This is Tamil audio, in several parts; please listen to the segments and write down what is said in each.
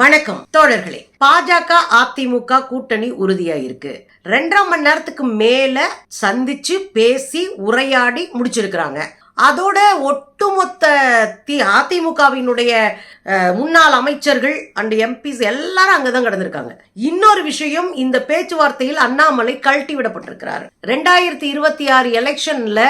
வணக்கம் தோழர்களே. பாஜக அதிமுக கூட்டணி உறுதியா இருக்கு ரெண்டரை மணி நேரத்துக்கு மேல சந்திச்சு பேசி உரையாடி முடிச்சிருக்கிறாங்க. அதோட ஒட்டுமொத்த தி அதிமுகவினுடைய முன்னாள் அமைச்சர்கள் அண்ட் எம்பிஸ் எல்லாரும் அங்கதான் கடந்திருக்காங்க. இன்னொரு விஷயம் இந்த பேச்சுவார்த்தையில் அண்ணாமலை கழட்டி விடப்பட்டிருக்கிறார். ரெண்டாயிரத்தி இருபத்தி ஆறு எலெக்ஷன்ல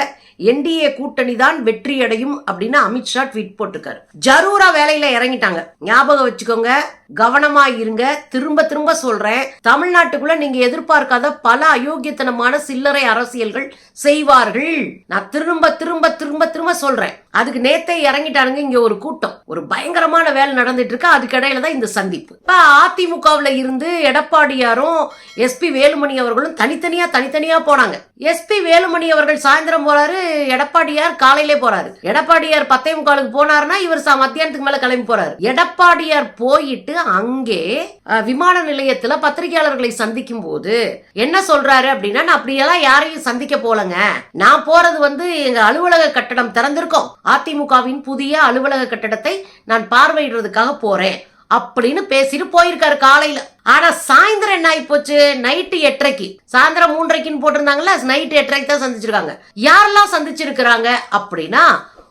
என்டிஏ கூட்டணி தான் வெற்றி அடையும் அப்படின்னு அமித்ஷா ட்வீட் போட்டிருக்காரு. ஜரூரா வேலையில இறங்கிட்டாங்க. ஞாபகம் வச்சுக்கோங்க கவனமா இருங்க. திரும்ப திரும்ப சொல்றேன். தமிழ்நாட்டுக்குள்ள நீங்க எதிர்பார்க்காத பல அயோக்கியத்தனமான சில்லறை அரசியல்கள் செய்வார்கள். நான் திரும்ப திரும்ப திரும்ப திரும்ப சொல்றேன். அதுக்கு நேத்தே இறங்கிட்டானுங்க இங்க ஒரு கூட்டம். ஒரு பயங்கரமான வேலை நடந்துட்டு இருக்கு அதுக்கிடையில தான் இந்த சந்திப்பு. இப்ப அதிமுகவுல இருந்து எடப்பாடியாரும் எஸ்பி வேலுமணி அவர்களும் தனித்தனியா தனித்தனியா போனாங்க. எஸ்பி வேலுமணி அவர்கள் சாயந்தரம் போறாரு. எடப்பாடியார் காலையிலே போறாரு. எடப்பாடியார் பத்தே முக்காலுக்கு போனாருன்னா இவர் மத்தியானத்துக்கு மேல கிளம்பி போறாரு. எடப்பாடியார் போயிட்டு அங்கே விமான நிலையத்துல பத்திரிகையாளர்களை சந்திக்கும் போது என்ன சொல்றாரு அப்படின்னா நான் அப்படியெல்லாம் யாரையும் சந்திக்க போலங்க. நான் போறது வந்து எங்க அலுவலக கட்டடம் திறந்திருக்கோம். அதிமுகவின் புதிய அலுவலக கட்டடத்தை நான் பார்வையிடுறதுக்காக போறேன். அப்படின்னு பேசிட்டு போயிருக்காரு காலையில. ஆனா சாயந்தரம் என்ன ஆகி போச்சு நைட்டு எட்டரைக்கு. சாயந்தரம் மூன்றரைக்குன்னு போட்டிருந்தாங்கல்ல நைட்டு எட்டரைக்கு தான் சந்திச்சிருக்காங்க. யாரெல்லாம் சந்திச்சிருக்கிறாங்க அப்படின்னா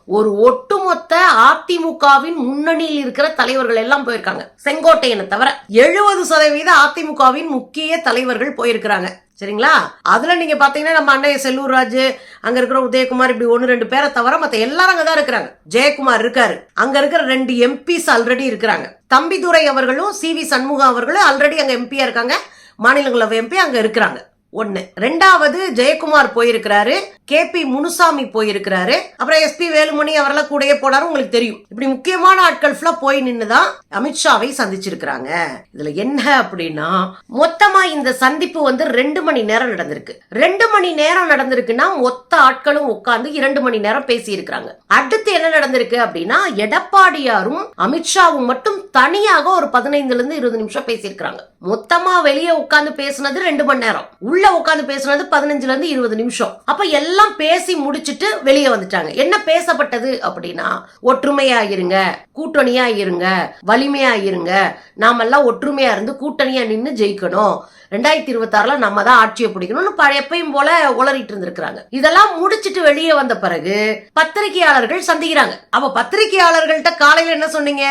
ஒரு ஒட்டுமொத்த அதிமுகவின் முன்னணியில் இருக்கிற தலைவர்கள் எல்லாம் போயிருக்காங்க. செங்கோட்டையனை தவிர எழுபது சதவீத அதிமுகவின் முக்கிய தலைவர்கள் போயிருக்கிறாங்க. சரிங்களா? அதுல நீங்க பாத்தீங்கன்னா நம்ம அண்ணைய செல்லூர் ராஜு அங்க இருக்கிற உதயகுமார் இப்படி ஒன்னு ரெண்டு பேரை தவிர மத்த எல்லாரும் அங்கதான் இருக்கிறாங்க. ஜெயக்குமார் இருக்காரு. அங்க இருக்கிற ரெண்டு எம்பிஸ் ஆல்ரெடி இருக்கிறாங்க. தம்பிதுரை அவர்களும் சி வி சண்முகம் அவர்களும் ஆல்ரெடி அங்க எம்பியா இருக்காங்க. மாநிலங்களவை எம்பி அங்க இருக்கிறாங்க. ஒண்ணு. ரெண்டாவது ஜெயக்குமார் போயிருக்கிறாரு. கே பி முனுசாமி போயிருக்கிறாரு. அப்புறம் எஸ்பி வேலுமணி அவரெல்லாம் கூடயே போனாரு. உங்களுக்கு தெரியும். இப்படி முக்கியமான ஆட்கள் ஃபுல்லா போய் நின்னுதான் அமித்ஷாவை சந்திச்சிருக்கிறாங்க. இதுல என்ன அப்படின்னா மொத்தமா இந்த சந்திப்பு வந்து ரெண்டு மணி நேரம் நடந்திருக்கு. ரெண்டு மணி நேரம் நடந்திருக்குன்னா மொத்த ஆட்களும் உட்கார்ந்து இரண்டு மணி நேரம் பேசி இருக்கிறாங்க அடுத்து என்ன நடந்திருக்கு அப்படின்னா எடப்பாடியாரும் அமித்ஷாவும் மட்டும் தனியாக ஒரு பதினைந்துல இருந்து இருபது நிமிஷம் பேசியிருக்கிறாங்க. மொத்தமா வெளியே உட்கார்ந்து பேசுனது ரெண்டு மணி நேரம். உள்ள உட்காந்து பேசுகிறது பதினஞ்சுல இருந்து இருபது நிமிஷம். அப்ப எல்லாம் பேசி முடிச்சிட்டு வெளியே வந்துட்டாங்க. என்ன பேசப்பட்டது அப்படின்னா ஒற்றுமையா இருங்க கூட்டணியா இருங்க வலிமையா இருங்க. நாமெல்லாம் ஒற்றுமையா இருந்து கூட்டணியா நின்று ஜெயிக்கணும். ரெண்டாயிரத்தி இருபத்தி ஆறுல நம்ம தான் ஆட்சியை பிடிக்கணும்னு எப்பயும் போல உளறிட்டு இருந்திருக்கிறாங்க. இதெல்லாம் முடிச்சிட்டு வெளியே வந்த பிறகு பத்திரிகையாளர்கள் சந்திக்கிறாங்க. அப்ப பத்திரிகையாளர்கள்ட்ட காலையில என்ன சொன்னீங்க?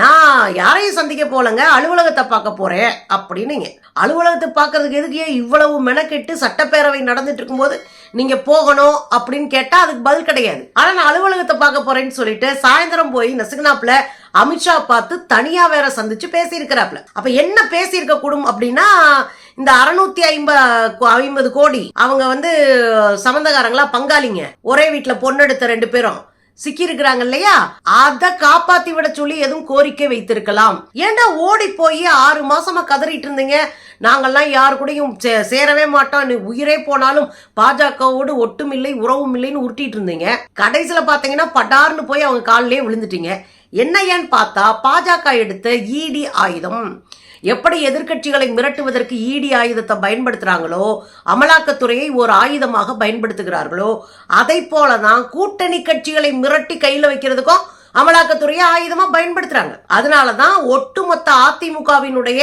நான் யாரையும் சந்திக்க போலங்க அலுவலகத்தை பார்க்க போறேன் அப்படின்னுங்க. அலுவலகத்தை பார்க்கறதுக்கு எதுக்கே இவ்வளவு மெனக்கெட்டு சட்டப்பேரவை நடந்துட்டு இருக்கும்போது நீங்க போகணும் அப்படின்னு கேட்டா அதுக்கு பதில் கிடையாது. ஆனா நான் அலுவலகத்தை பார்க்க போறேன்னு சொல்லிட்டு சாயந்தரம் போய் நசுக்குனாப்ல அமித்ஷா பார்த்து தனியா வேற சந்திச்சு பேசியிருக்கிறாப்ல அப்ப என்ன பேசியிருக்க கூடும் அப்படின்னா இந்த அறுநூத்தி ஐம்பது ஐம்பது கோடி அவங்க வந்து சம்பந்தக்காரங்களா பங்காளிங்க. ஒரே வீட்டுல பொண்ணு எடுத்த ரெண்டு பேரும். சிக்கியிருக்கிறாங்க இல்லையா? அதை காப்பாத்தி விட சொல்லி எதுவும் கோரிக்கை வைத்திருக்கலாம். ஏன்டா ஓடி போய் ஆறு மாசமா கதறிட்டு இருந்தீங்க? நாங்கெல்லாம் யாரு கூடயும் சே- சேரவே மாட்டோம். நீ உயிரே போனாலும் பாஜகவோடு ஒட்டுமில்லை உறவும் இல்லைன்னு உருட்டிட்டு இருந்தீங்க. கடைசியில பாத்தீங்கன்னா படார்னு போய் அவங்க காலிலேயே விழுந்துட்டீங்க. என்ன ஏன்னு பார்த்தா பாஜக எடுத்த இடி ஆயுதம். எப்படி எதிர்க்கட்சிகளை மிரட்டுவதற்கு ஈடி ஆயுதத்தை பயன்படுத்துகிறாங்களோ அமலாக்கத்துறையை ஒரு ஆயுதமாக பயன்படுத்துகிறார்களோ அதை போலதான் கூட்டணி கட்சிகளை மிரட்டி கையில் வைக்கிறதுக்கும் அமலாக்கத்துறையை ஆயுதமாக பயன்படுத்துகிறாங்க அதனால தான் ஒட்டுமொத்த அதிமுகவினுடைய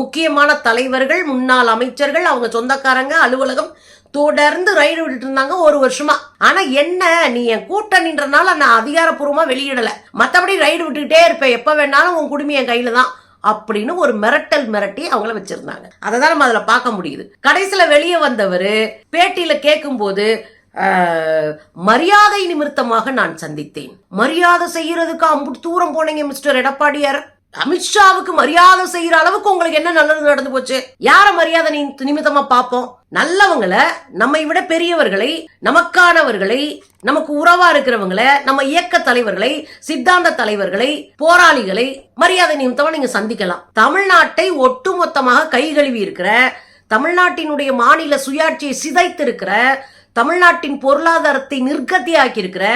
முக்கியமான தலைவர்கள் முன்னாள் அமைச்சர்கள் அவங்க சொந்தக்காரங்க அலுவலகம் தொடர்ந்து ரைடு விட்டுட்டு இருந்தாங்க ஒரு வருஷமா. ஆனா என்ன நீ என் கூட்டணின்றனால நான் அதிகாரப்பூர்வமா வெளியிடல. மத்தபடி ரைடு விட்டுக்கிட்டே இருப்பேன். எப்ப வேணாலும் உன் குடும்பம் என் கையில தான் அப்படின்னு ஒரு மிரட்டல் மிரட்டி அவங்கள வச்சிருந்தாங்க. அதை தான் நம்ம அதுல பார்க்க முடியுது. கடைசியில வெளியே வந்தவர் பேட்டியில கேட்கும்போது மரியாதை நிமித்தமாக நான் சந்தித்தேன். மரியாதை செய்யறதுக்கு அம்புட்டு தூரம் போனீங்க மிஸ்டர் எடப்பாடியார். அமித்ஷாவுக்கு மரியாதை செய்யற அளவுக்கு உங்களுக்கு என்ன நல்லது நடந்து போச்சு? யார மரியாதை நீ நிமித்தமா பார்ப்போம்? நல்லவங்களை நம்மை விட பெரியவர்களை நமக்கானவர்களை நமக்கு உறவா இருக்கிறவங்களை நம்ம இயக்க தலைவர்களை சித்தாந்த தலைவர்களை போராளிகளை மரியாதை நிமித்தமா நீங்க சந்திக்கலாம். தமிழ்நாட்டை ஒட்டுமொத்தமாக கை கழுவி இருக்கிற தமிழ்நாட்டினுடைய மாநில சுயாட்சியை சிதைத்திருக்கிற தமிழ்நாட்டின் பொருளாதாரத்தை நிர்கத்தியாக்கி இருக்கிற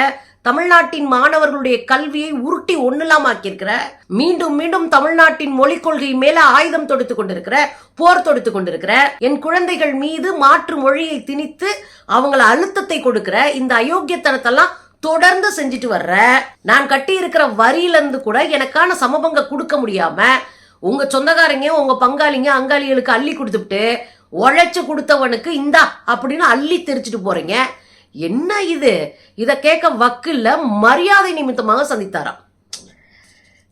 தமிழ்நாட்டின் மாணவர்களுடைய கல்வியை உருட்டி ஒண்ணுலாமாக்கியிருக்கிற மீண்டும் மீண்டும் தமிழ்நாட்டின் மொழிக் கொள்கை மேல ஆயுதம் தொடுத்து கொண்டிருக்கிற போர் தொடுத்து கொண்டிருக்கிற என் குழந்தைகள் மீது மாற்று மொழியை திணித்து அவங்கள அழுத்தத்தை கொடுக்கிற இந்த அயோக்கியத்தனத்தெல்லாம் தொடர்ந்து செஞ்சுட்டு வர்ற நான் கட்டி இருக்கிற வரியில இருந்து கூட எனக்கான சமபங்க கொடுக்க முடியாம உங்க சொந்தக்காரங்க உங்க பங்காளிங்க அங்காளிகளுக்கு அள்ளி கொடுத்துட்டு உழைச்சு கொடுத்தவனுக்கு இந்தா அப்படின்னு அள்ளி தெரிச்சிட்டு போறீங்க. என்ன இது? இத கேட்க வக்கில்ல மரியாதை நிமித்தமாக சந்தித்தாராம்.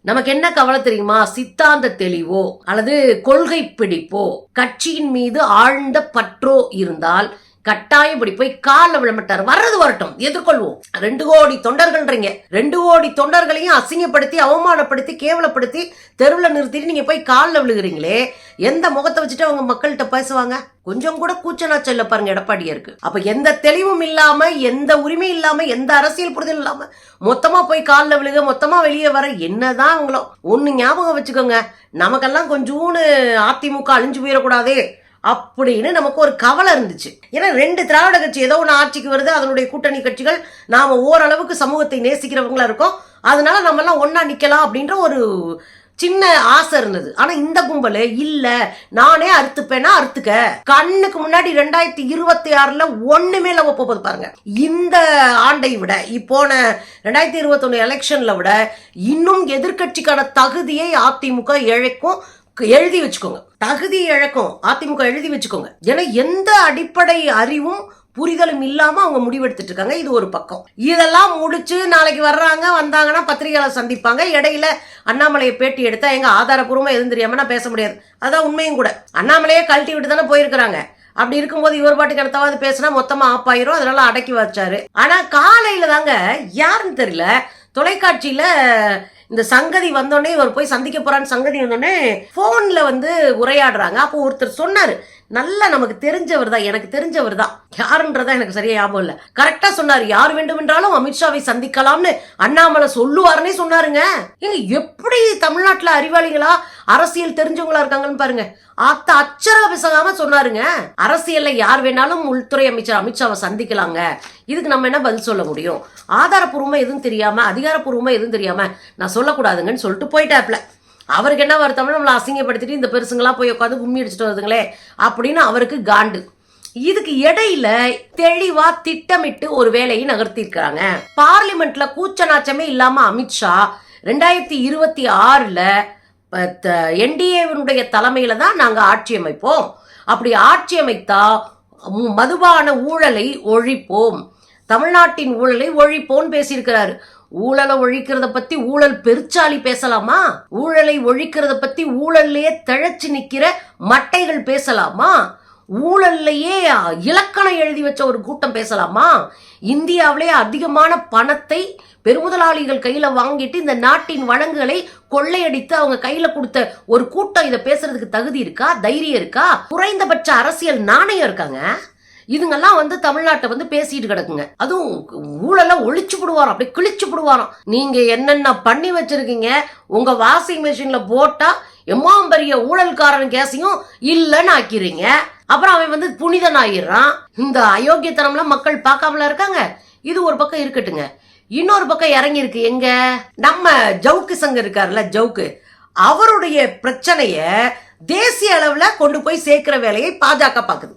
நமக்கு என்ன கவலை தெரியுமா? சித்தாந்த தெளிவோ அல்லது கொள்கை பிடிப்போ கட்சியின் மீது ஆழ்ந்த பற்றோ இருந்தால் கட்டாயம் இப்படி போய் காலில் விழமாட்டார். வர்றது வரட்டும். எதிர்கொள்வோம். ரெண்டு கோடி தொண்டர்கள்ன்றீங்க. ரெண்டு கோடி தொண்டர்களையும் அசிங்கப்படுத்தி அவமானப்படுத்தி கேவலப்படுத்தி தெருவில் நிறுத்திட்டு நீங்க போய் காலில் விழுகிறீங்களே எந்த முகத்தை வச்சுட்டு அவங்க மக்கள்கிட்ட பேசுவாங்க? கொஞ்சம் கூட கூச்சநாச்சல் இல்ல பாருங்க எடப்பாடியாருக்கு. அப்ப எந்த தெளிவும் இல்லாம எந்த உரிமை இல்லாம எந்த அரசியல் புரிதல் இல்லாம மொத்தமா போய் காலில் விழுக மொத்தமா வெளியே வர என்னதான் அவங்களோ. ஒன்னு ஞாபகம் வச்சுக்கோங்க. நமக்கெல்லாம் கொஞ்சோன்னு அதிமுக அழிஞ்சு போயிடக்கூடாதே. அப்படின்னு நமக்கு ஒரு கவலை இருந்துச்சு. ஏன்னா ரெண்டு திராவிட கட்சி ஏதோ ஒன்று ஆட்சிக்கு வருது அதனுடைய கூட்டணி கட்சிகள் நாம் ஓரளவுக்கு சமூகத்தை நேசிக்கிறவங்களா இருக்கோம். அதனால நம்ம எல்லாம் நிற்கலாம் அப்படின்ற ஒரு சின்ன ஆசை இருந்தது. ஆனா இந்த கும்பல் இல்ல நானே அறுத்துப்பேனா அறுத்துக்க. கண்ணுக்கு முன்னாடி ரெண்டாயிரத்தி இருபத்தி ஆறுல ஒண்ணுமே இல்லாம போகுது பாருங்க. இந்த ஆண்டை விட இப்போன ரெண்டாயிரத்தி இருபத்தொன்னு எலெக்ஷனில் எலெக்ஷன்ல விட இன்னும் எதிர்க்கட்சிக்கான தகுதியை அதிமுக இழைக்கும் எழுதி வச்சுக்கோங்க. தகுதி இழக்கும் அதிமுக எழுதி வச்சுக்கோங்க. ஏன்னா எந்த அடிப்படை அறிவும் புரிதலும் இல்லாம அவங்க முடிவெடுத்துட்டு இருக்காங்க. இது ஒரு பக்கம். இதெல்லாம் முடிச்சு நாளைக்கு வர்றாங்க வந்தாங்கன்னா பத்திரிகையாளர் சந்திப்பாங்க. இடையில அண்ணாமலையை பேட்டி எடுத்தா எங்க ஆதாரபூர்வமா எதுவும் தெரியாம நான் பேச முடியாது. அதான் உண்மையும் கூட. அண்ணாமலையே கழட்டி விட்டு தானே போயிருக்கிறாங்க. அப்படி இருக்கும்போது இவர் பாட்டுக்கு அடுத்தாவது பேசினா மொத்தமா ஆப் ஆயிரும். அதனால அடக்கி வச்சாரு. ஆனா காலையில தாங்க யாருன்னு தெரியல தொலைக்காட்சியில இந்த சங்கதி வந்தோடனே இவர் போய் சந்திக்க போறான்னு சங்கதி வந்தோடனே போன்ல வந்து உரையாடுறாங்க. அப்போ ஒருத்தர் சொன்னாரு நல்லா நமக்கு தெரிஞ்சவர் தான் எனக்கு தெரிஞ்சவர் தான். யாருன்றதா எனக்கு சரியா ஞாபகம் இல்ல. கரெக்டா சொன்னாரு யார் வேண்டுமென்றாலும் அமித்ஷாவை சந்திக்கலாம்னு அண்ணாமலை சொல்லுவாருன்னே சொன்னாருங்க. ஏங்க எப்படி தமிழ்நாட்டுல அறிவாளிகளா அரசியல் தெரிஞ்சவங்களா இருக்காங்கன்னு பாருங்க. அத்த அச்சர பிசகாம சொன்னாருங்க. அரசியல்ல யார் வேணாலும் உள்துறை அமைச்சர் அமித்ஷாவை சந்திக்கலாங்க. இதுக்கு நம்ம என்ன பதில் சொல்ல முடியும்? ஆதாரப்பூர்வமாக எதுவும் தெரியாமல் அதிகாரப்பூர்வமாக எதுவும் தெரியாமல் நான் சொல்லக்கூடாதுங்கன்னு சொல்லிட்டு போயிட்டாப்ல அவருக்கு என்ன வருத்தம்னா நம்மளை அசிங்கப்படுத்திட்டு இந்த பெருசுங்களாம் போய் உட்காந்து கும்மி அடிச்சுட்டு வருதுங்களே அப்படின்னு அவருக்கு காண்டு. இதுக்கு இடையில தெளிவா திட்டமிட்டு ஒரு வேலையை நகர்த்திருக்கிறாங்க பார்லிமெண்ட்ல கூச்ச நாச்சமே இல்லாம அமித்ஷா ரெண்டாயிரத்தி இருபத்தி ஆறுல என்டிஏவினுடைய தலைமையில தான் நாங்க ஆட்சி அமைப்போம். அப்படி ஆட்சி அமைத்தா மதுபான ஊழலை ஒழிப்போம். தமிழ்நாட்டின் ஊழலை ஒழிப்போம்னு பேசியிருக்கிறாரு. ஊழலை ஒழிக்கிறத பத்தி ஊழல் பெருச்சாலி பேசலாமா? ஊழலை ஒழிக்கிறத பத்தி ஊழல்லையே திழைச்சு நிக்கிற மட்டைகள் பேசலாமா? ஊழல்லையே இலக்கணம் எழுதி வச்ச ஒரு கூட்டம் பேசலாமா? இந்தியாவிலே அதிகமான பணத்தை பெருமுதலாளிகள் கையில வாங்கிட்டு இந்த நாட்டின் வளங்களை கொள்ளையடித்து அவங்க கையில கொடுத்த ஒரு கூட்டம் இதை பேசுறதுக்கு தகுதி இருக்கா? தைரியம் இருக்கா? குறைந்தபட்ச அரசியல் நாணயம் இருக்காங்க. இதுங்கெல்லாம் வந்து தமிழ்நாட்டை வந்து பேசிட்டு கிடக்குங்க. அதுவும் ஊழலாம் ஒழிச்சு விடுவாரோ அப்படி கிழிச்சு விடுவாராம். நீங்க என்னென்ன பண்ணி வச்சிருக்கீங்க? உங்க வாஷிங் மிஷின்ல போட்டா எம்மாம் பெரிய ஊழல்காரன் கேஸையும் இல்லைன்னு ஆக்கிறீங்க அப்புறம் அவன் வந்து புனிதன் ஆயிடுறான் இந்த அயோக்கியத்தனம்லாம் மக்கள் பார்க்காமல இருக்காங்க. இது ஒரு பக்கம் இருக்கட்டுங்க. இன்னொரு பக்கம் இறங்கி இருக்கு எங்க? நம்ம ஜவுக்கு சங்கம் இருக்காருல்ல ஜவுக்கு. அவருடைய பிரச்சனைய தேசிய அளவுல கொண்டு போய் சேர்க்கிற வேலையை பாஜக பாக்குது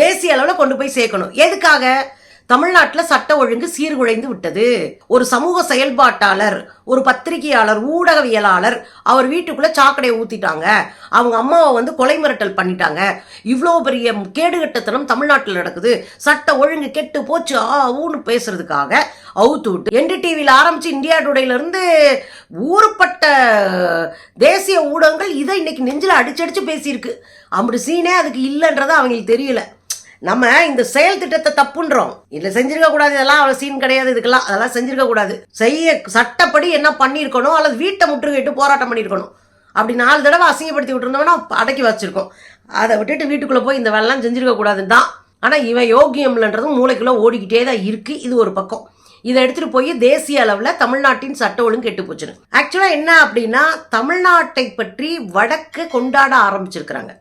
தேசிய அளவில் கொண்டு போய் சேர்க்கணும். எதுக்காக? தமிழ்நாட்டில் சட்ட ஒழுங்கு சீர்குலைந்து விட்டது. ஒரு சமூக செயல்பாட்டாளர் ஒரு பத்திரிகையாளர் ஊடகவியலாளர் அவர் வீட்டுக்குள்ளே சாக்கடையை ஊற்றிட்டாங்க அவங்க அம்மாவை வந்து கொலை மிரட்டல் பண்ணிட்டாங்க. இவ்வளோ பெரிய கேடுகட்டத்தனம் தமிழ்நாட்டில் நடக்குது. சட்ட ஒழுங்கு கெட்டு போச்சு ஆ ஊன்னு பேசுறதுக்காக அவுத்து விட்டு என்டி டிவியில் ஆரம்பித்து இந்தியா டுடேலேருந்து ஊறுப்பட்ட தேசிய ஊடகங்கள் இதை இன்னைக்கு நெஞ்சில் அடிச்சடிச்சு பேசியிருக்கு. அப்படி சீனே அதுக்கு இல்லைன்றது அவங்களுக்கு தெரியல. நம்ம இந்த செயல் திட்டத்தை தப்புன்றோம். இல்லை செஞ்சிருக்க கூடாது இதெல்லாம் அவ்வளோ சீன் கிடையாது இதுக்கெல்லாம் அதெல்லாம் செஞ்சிருக்க கூடாது. செய்ய சட்டப்படி என்ன பண்ணியிருக்கணும் அல்லது வீட்டை முற்றுகையிட்டு போராட்டம் பண்ணியிருக்கணும். அப்படி நாலு தடவை அசிங்கப்படுத்தி விட்டுருந்தோம்னா அடக்கி வச்சிருக்கோம். அதை விட்டுட்டு வீட்டுக்குள்ளே போய் இந்த வேலைலாம் செஞ்சிருக்க கூடாதுன்னு தான். ஆனால் இவன் யோகியம்லன்றதும் மூளைக்குள்ளே ஓடிக்கிட்டே தான் இருக்குது இது ஒரு பக்கம். இதை எடுத்துகிட்டு போய் தேசிய அளவில் தமிழ்நாட்டின் சட்ட ஒழுங்கு கெட்டு போச்சுன்னு. ஆக்சுவலாக என்ன அப்படின்னா தமிழ்நாட்டை பற்றி வடக்கு கொண்டாட ஆரம்பிச்சிருக்கிறாங்க.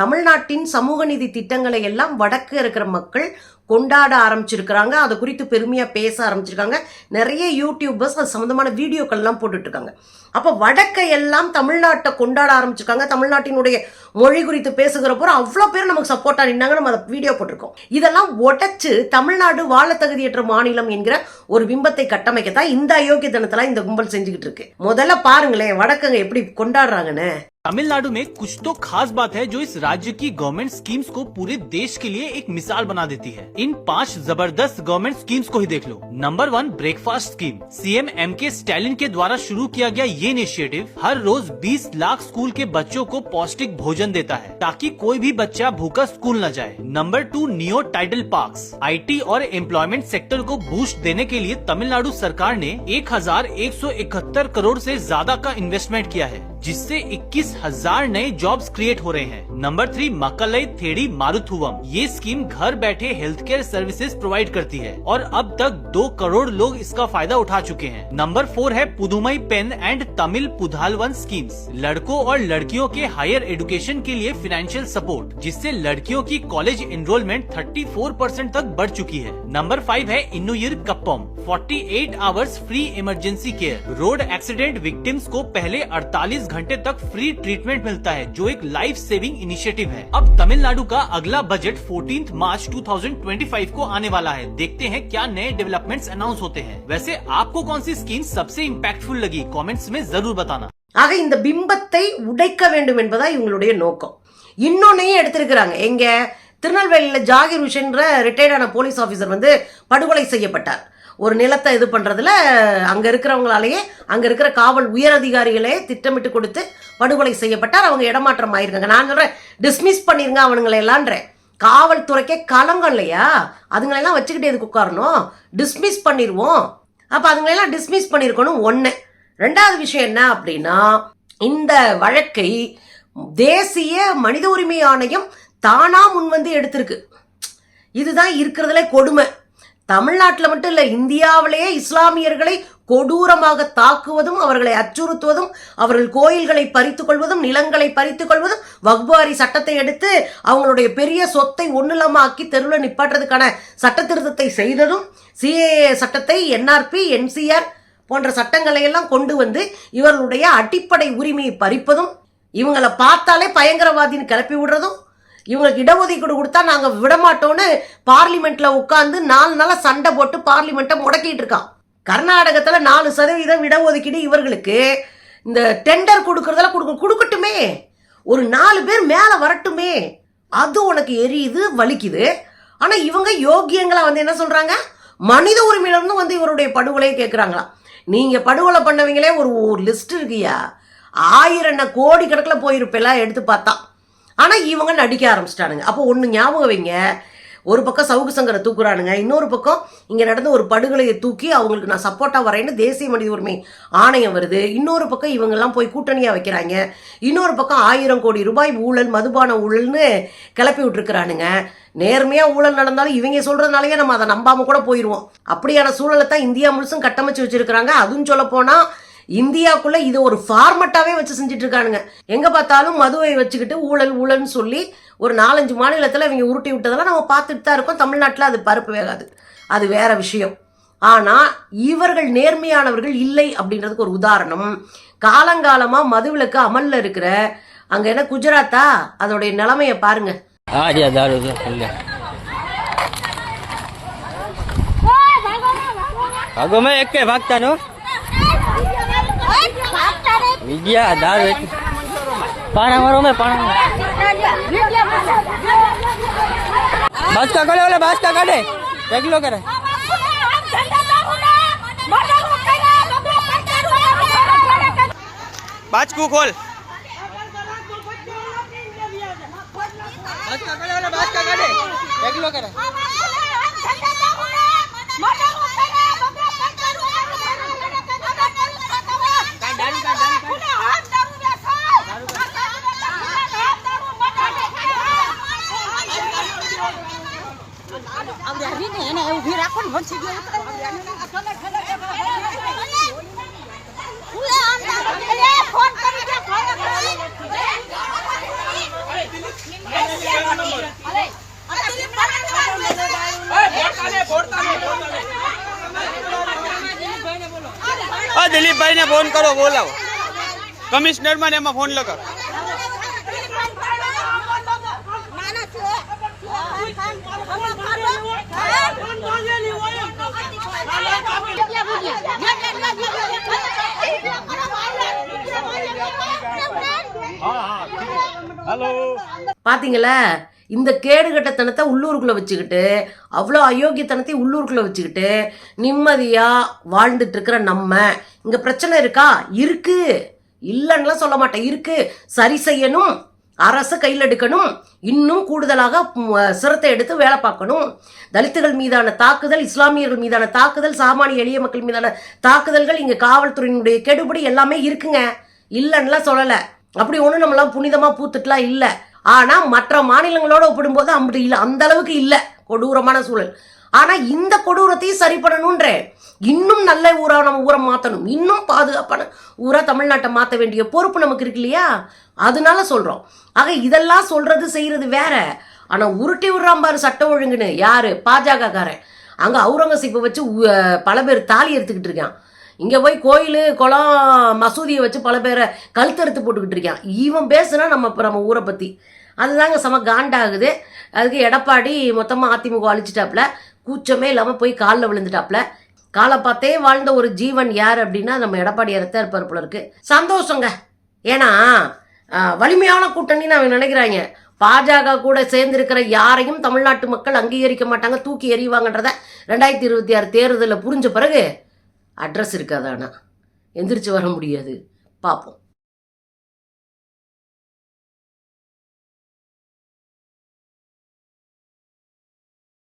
தமிழ்நாட்டின் சமூக நிதி திட்டங்களை எல்லாம் வடக்கு இருக்கிற மக்கள் கொண்டாட ஆரம்பிச்சிருக்கிறாங்க. அதை குறித்து பெருமையாக பேச ஆரம்பிச்சிருக்காங்க. நிறைய யூடியூபர்ஸ் அது சம்மந்தமான வீடியோக்கள்லாம் போட்டுட்ருக்காங்க. அப்போ வடக்கை எல்லாம் தமிழ்நாட்டை கொண்டாட ஆரம்பிச்சிருக்காங்க. தமிழ்நாட்டினுடைய மொழி குறித்து பேசுகிறப்போ அவ்வளோ பேர் நமக்கு சப்போர்ட்டாக நின்னாங்க. நம்ம அதை வீடியோ போட்டிருக்கோம். இதெல்லாம் உடச்சு தமிழ்நாடு வாழ தகுதியற்ற மாநிலம் என்கிற ஒரு பிம்பத்தை கட்டமைக்கத்தான் இந்த அயோக்கிய தினத்தில் இந்த கும்பல் செஞ்சுக்கிட்டு இருக்கு. முதல்ல பாருங்களேன் வடக்கங்க எப்படி கொண்டாடுறாங்கன்னு. तमिलनाडु में कुछ तो खास बात है जो इस राज्य की गवर्नमेंट स्कीम्स को पूरे देश के लिए एक मिसाल बना देती है। इन पाँच ज़बरदस्त गवर्नमेंट स्कीम्स को ही देख लो। Number one, breakfast scheme. CM M K Stalin के द्वारा शुरू किया गया ये इनिशिएटिव हर रोज 20 लाख स्कूल के बच्चों को पौष्टिक भोजन देता है, ताकि कोई भी बच्चा भूखा स्कूल न जाए। Number two, neo Tidel park IT और एम्प्लॉयमेंट सेक्टर को बूस्ट देने के लिए तमिलनाडु सरकार ने 1171 करोड़ ऐसी ज़्यादा का इन्वेस्टमेंट किया है, जिससे इक्कीस हज़ार नए जॉब्स क्रिएट हो रहे हैं। नंबर थ्री मकलई थेड़ी मारुथुवम ये स्कीम घर बैठे हेल्थ केयर सर्विसेज़ प्रोवाइड करती है और अब तक दो करोड़ लोग इसका फ़ायदा उठा चुके हैं। नंबर फोर है पुदुमई पेन एंड तमिल पुधालवन स्कीम्स लड़कों और लड़कियों के हायर एजुकेशन के लिए फाइनेंशियल सपोर्ट जिससे लड़कियों की कॉलेज एनरोलमेंट 34 परसेंट तक बढ़ चुकी है। नंबर फाइव है Innuyir Kappom 48 hours free emergency care road accident victims को पहले 48 घंटे तक फ्री ट्रीटमेंट मिलता है जो एक लाइफ सेविंग इनिशिएटिव है अब तमिलनाडु का अगला बजट 14 मार्च 2025 को आने वाला है देखते हैं क्या नए डेवलपमेंट्स अनाउंस होते हैं वैसे आपको कौन सी स्कीम सबसे इम्पैक्टफुल लगी कमेंट्स में जरूर बताना ஆக இந்த பிம்பத்தை உடைக்க வேண்டும் என்பதா இவங்களுடைய நோக்கம் இன்னொன்னையும் எடுத்திருக்கிறாங்க எங்க திருநெல்வேலியில் ஜாகிர் ஹுஷேன்ற ரிட்டையர்டான போலீஸ் ஆஃபீஸர் வந்து படுகொலை செய்யப்பட்டார் ஒரு நிலத்தை இது பண்ணுறதுல அங்கே இருக்கிறவங்களாலேயே அங்கே இருக்கிற காவல் உயர் அதிகாரிகளே திட்டமிட்டு கொடுத்து படுகொலை செய்யப்பட்டார். அவங்க இடமாற்றம் ஆயிருக்காங்க. நான் சொல்கிறேன் டிஸ்மிஸ் பண்ணிருங்க அவனுங்களை எல்லான்றேன். காவல்துறைக்கே களங்கம் இல்லையா? அதுங்களெல்லாம் வச்சுக்கிட்டு எதுக்கு உட்காரணும்? டிஸ்மிஸ் பண்ணிடுவோம் அப்போ அதுங்களெல்லாம் டிஸ்மிஸ் பண்ணியிருக்கணும் ஒன்று ரெண்டாவது விஷயம் என்ன அப்படின்னா இந்த வழக்கை தேசிய மனித உரிமை ஆணையம் தானா முன்வந்து எடுத்திருக்கு. இதுதான் இருக்கிறதுல கொடுமை. தமிழ்நாட்டில் மட்டும் இல்லை இந்தியாவிலேயே இஸ்லாமியர்களை கொடூரமாக தாக்குவதும் அவர்களை அச்சுறுத்துவதும் அவர்கள் கோயில்களை பறித்து கொள்வதும் நிலங்களை பறித்து கொள்வதும் வக்பாரி சட்டத்தை எடுத்து அவங்களுடைய பெரிய சொத்தை ஒன்றிலமாக்கி தெருவில் நிப்பாட்டுறதுக்கான சட்ட திருத்தத்தை செய்ததும் சிஏஏ சட்டத்தை என்ஆர்பி என்சிஆர் போன்ற சட்டங்களை எல்லாம் கொண்டு வந்து இவர்களுடைய அடிப்படை உரிமையை பறிப்பதும் இவங்களை பார்த்தாலே பயங்கரவாதின்னு கிளப்பி விடுறதும் இவங்களுக்கு இடஒதுக்கீடு கொடுத்தா நாங்கள் விடமாட்டோம்னு பார்லிமெண்ட்டில் உட்காந்து நாலு நாளாக சண்டை போட்டு பார்லிமெண்ட்டை முடக்கிட்டு இருக்கான். கர்நாடகத்தில் நாலு சதவீதம் இடஒதுக்கீடு இவர்களுக்கு. இந்த டெண்டர் கொடுக்கறதெல்லாம் கொடுக்க கொடுக்கட்டுமே. ஒரு நாலு பேர் மேலே வரட்டுமே. அது உனக்கு எரியுது வலிக்குது. ஆனால் இவங்க யோகியங்களா வந்து என்ன சொல்கிறாங்க மனித உரிமையிலிருந்து வந்து இவருடைய படுகொலையை கேட்குறாங்களாம் நீங்கள் படுகொலை பண்ணவங்களே ஒரு ஒரு லிஸ்ட் இருக்குயா ஆயிரம் கோடி கணக்கில் போயிருப்பெல்லாம் எடுத்து பார்த்தா. ஆனால் இவங்க நடிக்க ஆரம்பிச்சிட்டானுங்க. அப்போ ஒன்று ஞாபகம் வைங்க. ஒரு பக்கம் சவுக்கு சங்கரை தூக்குறானுங்க. இன்னொரு பக்கம் இங்கே நடந்த ஒரு படுகொலையை தூக்கி அவங்களுக்கு நான் சப்போர்ட்டாக வரேன்னு தேசிய மனித உரிமை ஆணையம் வருது. இன்னொரு பக்கம் இவங்கெல்லாம் போய் கூட்டணியாக வைக்கிறாங்க. இன்னொரு பக்கம் ஆயிரம் கோடி ரூபாய் ஊழல் மதுபான ஊழல்னு கிளப்பி விட்டுருக்குறானுங்க. நேர்மையாக ஊழல் நடந்தாலும் இவங்க சொல்கிறதுனாலயே நம்ம அதை நம்பாமல் கூட போயிடுவோம் அப்படியான சூழலை தான் இந்தியா முழுசும் கட்டமைச்சு வச்சுருக்கிறாங்க. அதுவும் சொல்லப்போனால் இந்தியாவுக்குள்ள இதை ஒரு ஃபார்மட்டாவே வச்சு செஞ்சுட்டு இருக்கானுங்க எங்க பார்த்தாலும் மதுவை வச்சுக்கிட்டு ஊழல் ஊழல்னு சொல்லி ஒரு நாலஞ்சு மாநிலத்தில் இவங்க உருட்டி விட்டதெல்லாம் நம்ம பார்த்துட்டு தான் இருக்கோம். தமிழ்நாட்டில் அது பருப்பு வேகாது. அது வேற விஷயம். ஆனால் இவர்கள் நேர்மையானவர்கள் இல்லை அப்படின்றதுக்கு ஒரு உதாரணம். காலங்காலமாக மதுவிலக்கு அமலில் இருக்கிற அங்கே என்ன குஜராத்தா? அதோடைய நிலைமையை பாருங்க. ભાગોમાં એક વિજયા દારૂ પાણા મારો મેં પાણા બાસકા કાઢે ઓલે બાસકા કાઢે એકલો કરે. બાચકું ખોલ. બાસકા કાઢે ઓલે બાસકા કાઢે એકલો કરે. ને એને ઊભી રાખો ને, વંશી ગયો ફોન દિલીપભાઈ ને ફોન કરો બોલાવો. કમિશનરમાં એમાં ફોન લગાવો பாத்தீங்களா? இந்த கேடுகட்டத்தனத்தை உள்ளூருக்குள்ள வச்சுக்கிட்டு அவ்வளோ அயோக்கியத்தனத்தை உள்ளூருக்குள்ள வச்சுக்கிட்டு நிம்மதியா வாழ்ந்துட்டு இருக்கிற நம்ம. இங்க பிரச்சனை இருக்கா? இருக்கு. இல்லைன்னுலாம் சொல்ல மாட்டேன். இருக்கு. சரி செய்யணும். அரசு கையில் எடுக்கணும். இன்னும் கூடுதலாக சிரத்தை எடுத்து வேலை பார்க்கணும். தலித்துகள் மீதான தாக்குதல் இஸ்லாமியர்கள் மீதான தாக்குதல் சாமானிய எளிய மக்கள் மீதான தாக்குதல்கள் இங்கே காவல்துறையினுடைய கெடுபடி எல்லாமே இருக்குங்க. இல்லைன்னுலாம் சொல்லலை. அப்படி ஒன்றும் நம்மளாம் புனிதமாக பூத்துட்டுலாம் இல்லை. ஆனால் மற்ற மாநிலங்களோட ஒப்பிடும்போது அப்படி இல்லை. அந்த அளவுக்கு இல்லை. கொடூரமான சூழல். ஆனால் இந்த கொடூரத்தையும் சரி பண்ணணுன்றேன். இன்னும் நல்ல ஊராக நம்ம ஊரை மாற்றணும் இன்னும் பாதுகாப்பான ஊராக தமிழ்நாட்டை மாற்ற வேண்டிய பொறுப்பு நமக்கு இருக்கு இல்லையா? அதனால சொல்கிறோம் ஆக இதெல்லாம் சொல்கிறது செய்கிறது வேற. ஆனால் உருட்டி விடுறான் பாரு சட்ட ஒழுங்குன்னு. யார்? பாஜகக்காரன் அங்கே அவுரங்கசீப்பை வச்சு பல பேர் தாலி எடுத்துக்கிட்டு இருக்கான். இங்கே போய் கோயில் குளம் மசூதியை வச்சு பல பேரை கழுத்தறுத்து போட்டுக்கிட்டு இருக்கான். இவன் பேசுனா நம்ம இப்போ நம்ம ஊரை பற்றி அதுதாங்க செம காண்டாகுது. அதுக்கு எடப்பாடி மொத்தமாக அதிமுக அழிச்சிட்டாப்புல. கூச்சமே இல்லாமல் போய் காலில் விழுந்துட்டாப்புல. காலை பார்த்தே வாழ்ந்த ஒரு ஜீவன் யார் அப்படின்னா நம்ம எடப்பாடியார் தான் இருப்பார் போல இருக்கு. சந்தோஷங்க. ஏன்னா வலிமையான கூட்டணின்னு அவன் நினைக்கிறாங்க. பாஜக கூட சேர்ந்திருக்கிற யாரையும் தமிழ்நாட்டு மக்கள் அங்கீகரிக்க மாட்டாங்க தூக்கி எறிவாங்கன்றத ரெண்டாயிரத்தி இருபத்தி ஆறு தேர்தலில் புரிஞ்ச பிறகு அட்ரஸ் இருக்காது ஆனால் எந்திரிச்சு வர முடியாது. பார்ப்போம்